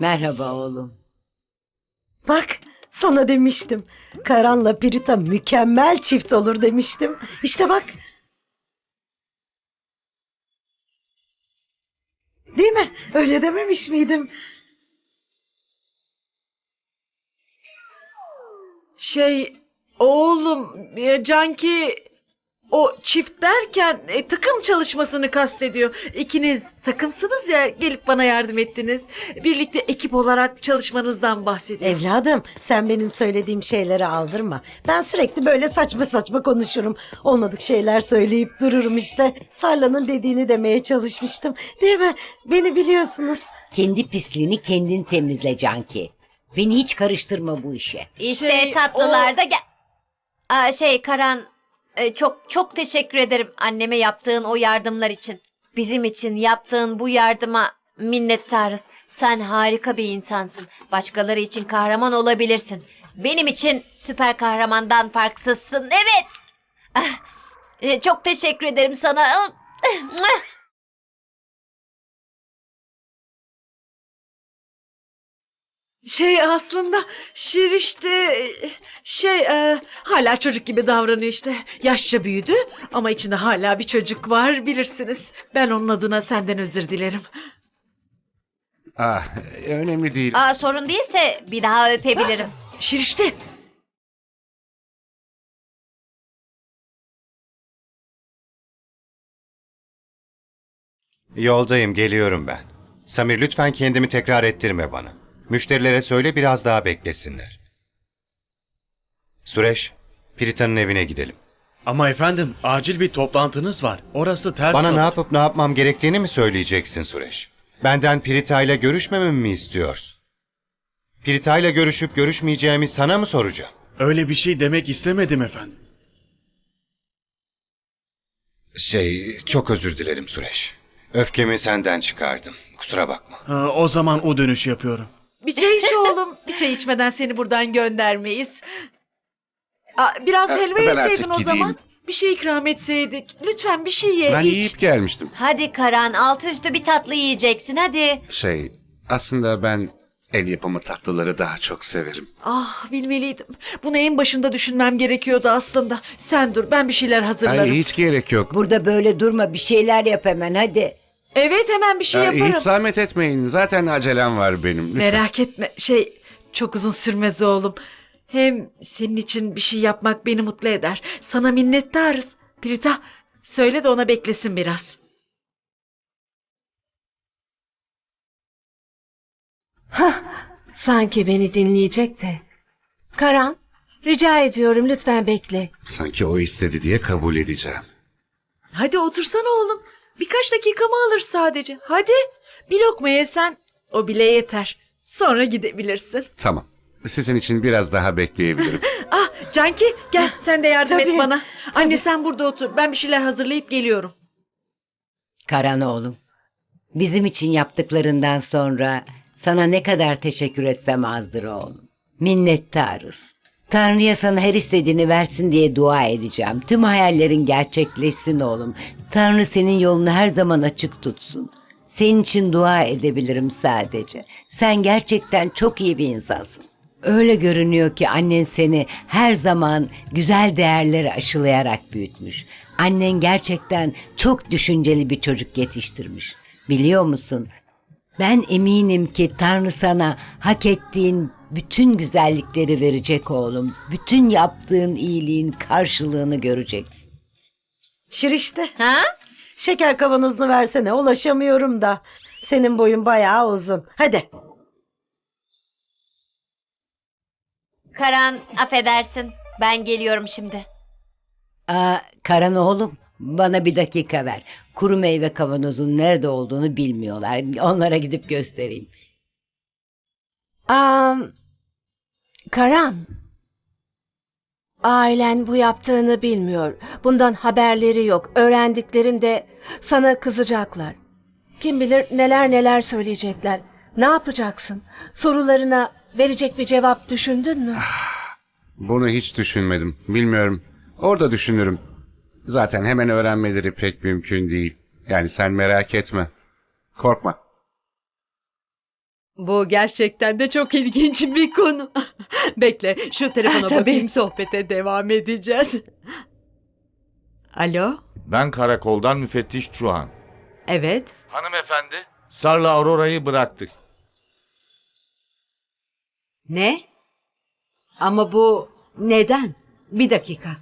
Merhaba oğlum. Bak sana demiştim. Karan'la Pirita mükemmel çift olur demiştim. İşte bak. Değil mi? Öyle dememiş miydim? Şey oğlum e, Canki o çift derken e, takım çalışmasını kastediyor. İkiniz takımsınız ya gelip bana yardım ettiniz. Birlikte ekip olarak çalışmanızdan bahsediyor. Evladım sen benim söylediğim şeyleri aldırma. Ben sürekli böyle saçma saçma konuşurum. Olmadık şeyler söyleyip dururum işte. Sarla'nın dediğini demeye çalışmıştım. Değil mi? Beni biliyorsunuz. Kendi pisliğini kendin temizle Canki. Beni hiç karıştırma bu işe. İşte Şey, tatlılarda gel. Aa, şey Karan e, çok çok teşekkür ederim anneme yaptığın o yardımlar için. Bizim için yaptığın bu yardıma minnettarız. Sen harika bir insansın. Başkaları için kahraman olabilirsin. Benim için süper kahramandan farksızsın. Evet. Ah, e, çok teşekkür ederim sana. Ah, ah. Şey aslında Şirişte şey e, hala çocuk gibi davranıyor işte. Yaşça büyüdü ama içinde hala bir çocuk var bilirsiniz. Ben onun adına senden özür dilerim. Ah, önemli değil. Aa, sorun değilse bir daha öpebilirim. Şirişte Yoldayım, geliyorum ben. Samir lütfen kendimi tekrar ettirme bana. Müşterilere söyle biraz daha beklesinler. Sureş, Pirita'nın evine gidelim. Ama efendim acil bir toplantınız var. Orası ters Bana kalır. ne yapıp ne yapmam gerektiğini mi söyleyeceksin Sureş? Benden Pirita ile görüşmememi mi istiyorsun? Pirita ile görüşüp görüşmeyeceğimi sana mı soracağım? Öyle bir şey demek istemedim efendim. Şey, çok özür dilerim Sureş. Öfkemi senden çıkardım. Kusura bakma. Ha, o zaman o dönüş yapıyorum. bir çay iç oğlum. Bir çay içmeden seni buradan göndermeyiz. Aa, biraz Ha, helva ben yeseydin artık o gideyim. zaman. Bir şey ikram etseydik. Lütfen bir şey ye Ben iç. yiyip gelmiştim. Hadi Karan altı üstü bir tatlı yiyeceksin hadi. Şey, aslında ben el yapımı tatlıları daha çok severim. Ah bilmeliydim. Bunu en başında düşünmem gerekiyordu aslında. Sen dur ben bir şeyler hazırlarım. Ay, hiç gerek yok. Burada böyle durma bir şeyler yap hemen hadi. Evet hemen bir şey Ay, yaparım. hiç zahmet etmeyin. Zaten acelem var benim. Lütfen. Merak etme. Şey çok uzun sürmez oğlum. Hem senin için bir şey yapmak beni mutlu eder. Sana minnettarız. Prita söyle de ona beklesin biraz. Sanki beni dinleyecek de. Karan, rica ediyorum lütfen bekle. Sanki o istedi diye kabul edeceğim. Hadi otursana oğlum. Birkaç dakikamı alır sadece. Hadi bir lokma yesen o bile yeter. Sonra gidebilirsin. Tamam. Sizin için biraz daha bekleyebilirim. Ah Canki gel sen de yardım Tabii, et bana. Anne sen burada otur. Ben bir şeyler hazırlayıp geliyorum. Karan oğlum. Bizim için yaptıklarından sonra sana ne kadar teşekkür etsem azdır oğlum. Minnettarız. Tanrı'ya sana her istediğini versin diye dua edeceğim. Tüm hayallerin gerçekleşsin oğlum. Tanrı senin yolunu her zaman açık tutsun. Senin için dua edebilirim sadece. Sen gerçekten çok iyi bir insansın. Öyle görünüyor ki annen seni her zaman güzel değerleri aşılayarak büyütmüş. Annen gerçekten çok düşünceli bir çocuk yetiştirmiş. Biliyor musun? Ben eminim ki Tanrı sana hak ettiğin bütün güzellikleri verecek oğlum. Bütün yaptığın iyiliğin karşılığını göreceksin. Şirişte. Ha? Şeker kavanozunu versene ulaşamıyorum da. Senin boyun bayağı uzun. Hadi. Karan affedersin. Ben geliyorum şimdi. Aa, Karan oğlum bana bir dakika ver. Kuru meyve kavanozun nerede olduğunu bilmiyorlar. Onlara gidip göstereyim. Aa, Karan. Ailen bu yaptığını bilmiyor. Bundan haberleri yok. Öğrendiklerinde sana kızacaklar. Kim bilir neler neler söyleyecekler. Ne yapacaksın? Sorularına verecek bir cevap düşündün mü? Bunu hiç düşünmedim. Bilmiyorum. Orada düşünürüm. Zaten hemen öğrenmeleri pek mümkün değil. Yani sen merak etme. Korkma. Bu gerçekten de çok ilginç bir konu. Bekle şu telefona Tabii. bakayım sohbete devam edeceğiz. Alo? Ben karakoldan müfettiş Çuhan. Evet. Hanımefendi. Sarla Aurora'yı bıraktık. Ne? Ama bu neden? Bir dakika.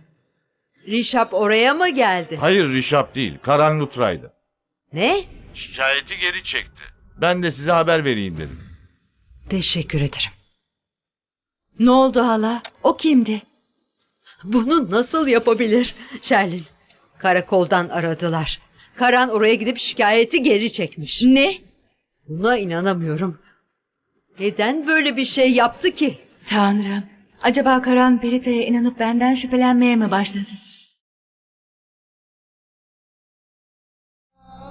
Rişap oraya mı geldi? Hayır Rişap değil, Karan Lutra'ydı. Ne? Şikayeti geri çekti. Ben de size haber vereyim dedim. Teşekkür ederim. Ne oldu hala? O kimdi? Bunu nasıl yapabilir? Şerlin, karakoldan aradılar. Karan oraya gidip şikayeti geri çekmiş. Ne? Buna inanamıyorum. Neden böyle bir şey yaptı ki? Tanrım. Acaba Karan Perita'ya inanıp benden şüphelenmeye mi başladı?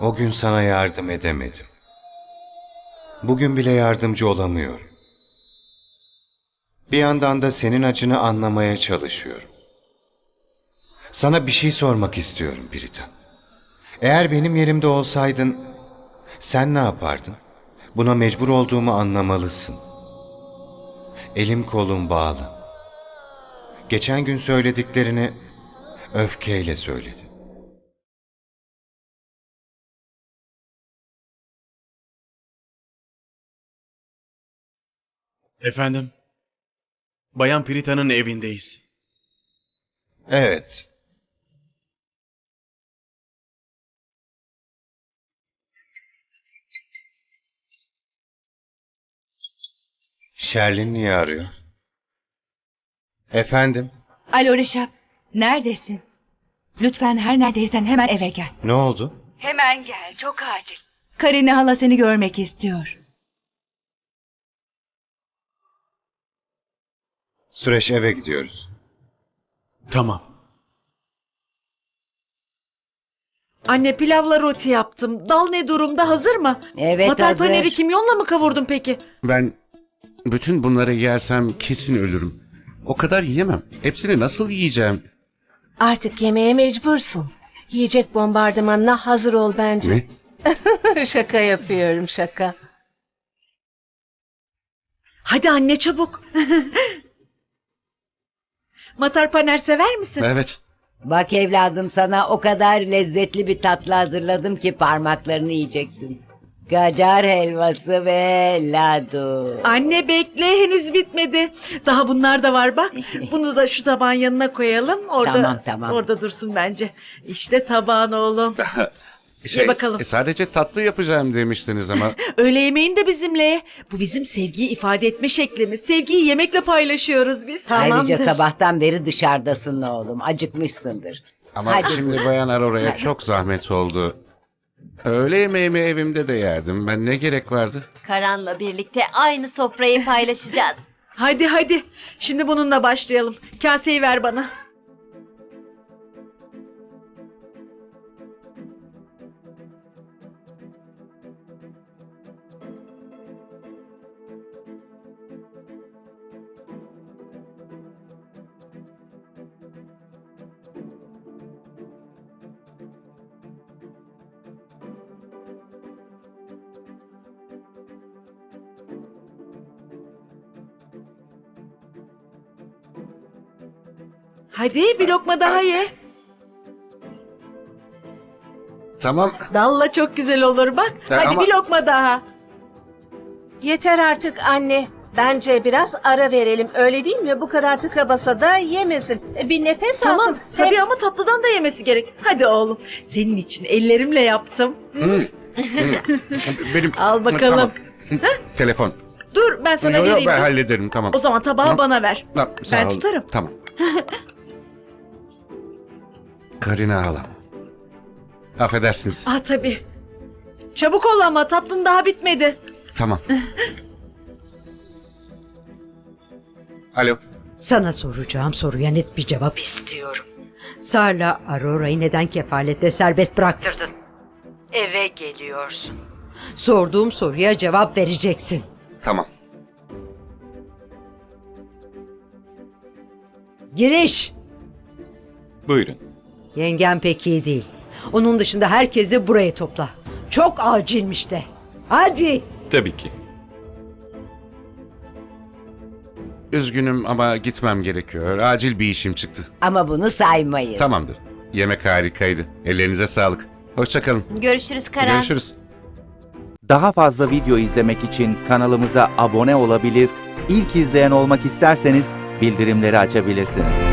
O gün sana yardım edemedim. Bugün bile yardımcı olamıyorum. Bir yandan da senin acını anlamaya çalışıyorum. Sana bir şey sormak istiyorum Pirita. Eğer benim yerimde olsaydın sen ne yapardın? Buna mecbur olduğumu anlamalısın. Elim kolum bağlı. Geçen gün söylediklerini öfkeyle söyledin. Efendim? Bayan Pirita'nın evindeyiz. Evet. Şerlin niye arıyor? Efendim, Alo Rişap. Neredesin? Lütfen her neredeysen hemen eve gel. ne oldu? Hemen gel. Çok acil. Karine hala seni görmek istiyor. Süreç eve gidiyoruz. Tamam. Anne pilavla roti yaptım. Dal ne durumda? Hazır mı? Evet Matar hazır. paneri kimyonla mı kavurdun peki? Ben bütün bunları yersem kesin ölürüm. O kadar yiyemem. Hepsini nasıl yiyeceğim? Artık yemeğe mecbursun. Yiyecek bombardımanına hazır ol bence. Ne? şaka yapıyorum şaka. Hadi anne çabuk. Matar paner sever misin? Evet. Bak evladım sana o kadar lezzetli bir tatlı hazırladım ki parmaklarını yiyeceksin. Gacar helvası ve ladu. Anne bekle henüz bitmedi. Daha bunlar da var bak. Bunu da şu tabağın yanına koyalım. Orada Tamam, tamam. orada dursun bence. İşte tabağın oğlum. Şey, bakalım. e, sadece tatlı yapacağım demiştiniz ama. Öğle yemeğin de bizimle. ye. Bu bizim sevgiyi ifade etme şeklimiz. Sevgiyi yemekle paylaşıyoruz biz. Ayrıca sabahtan beri dışarıdasın oğlum. Acıkmışsındır. Ama Hadi. şimdi Bayan Aurora'ya çok zahmet oldu. Öğle yemeğimi evimde de yerdim. Ben ne gerek vardı? Karan'la birlikte aynı sofrayı paylaşacağız. Hadi hadi. Şimdi bununla başlayalım. Kaseyi ver bana. Hadi bir lokma daha ye. Tamam. Dalla çok güzel olur bak. Ya Hadi ama- bir lokma daha. Yeter artık anne. Bence biraz ara verelim. Öyle değil mi? Bu kadar tıka basa da yemesin. Bir nefes Tamam alsın. tabii Hem- ama tatlıdan da yemesi gerek. Hadi oğlum. Senin için ellerimle yaptım. Benim... Al bakalım. Tamam. Telefon. Dur ben sana Yo, yo, vereyim. ben dur. hallederim tamam. O zaman tabağı Tamam. bana ver. Tamam, sağ ben ol. tutarım. Tamam. Karina halam. Affedersiniz. Ah tabii. Çabuk ol ama tatlın daha bitmedi. Tamam. Alo. Sana soracağım soruya net bir cevap istiyorum. Sarla Aurora'yı neden kefalette serbest bıraktırdın? Eve geliyorsun. Sorduğum soruya cevap vereceksin. Tamam. Giriş. Buyurun. Yengen pek iyi değil. Onun dışında herkesi buraya topla. Çok acilmiş de. Hadi. Tabii ki. Üzgünüm ama gitmem gerekiyor. Acil bir işim çıktı. Ama bunu saymayız. Tamamdır. Yemek harikaydı. Ellerinize sağlık. Hoşçakalın. Görüşürüz Karan. Görüşürüz. Daha fazla video izlemek için kanalımıza abone olabilir, ilk izleyen olmak isterseniz bildirimleri açabilirsiniz.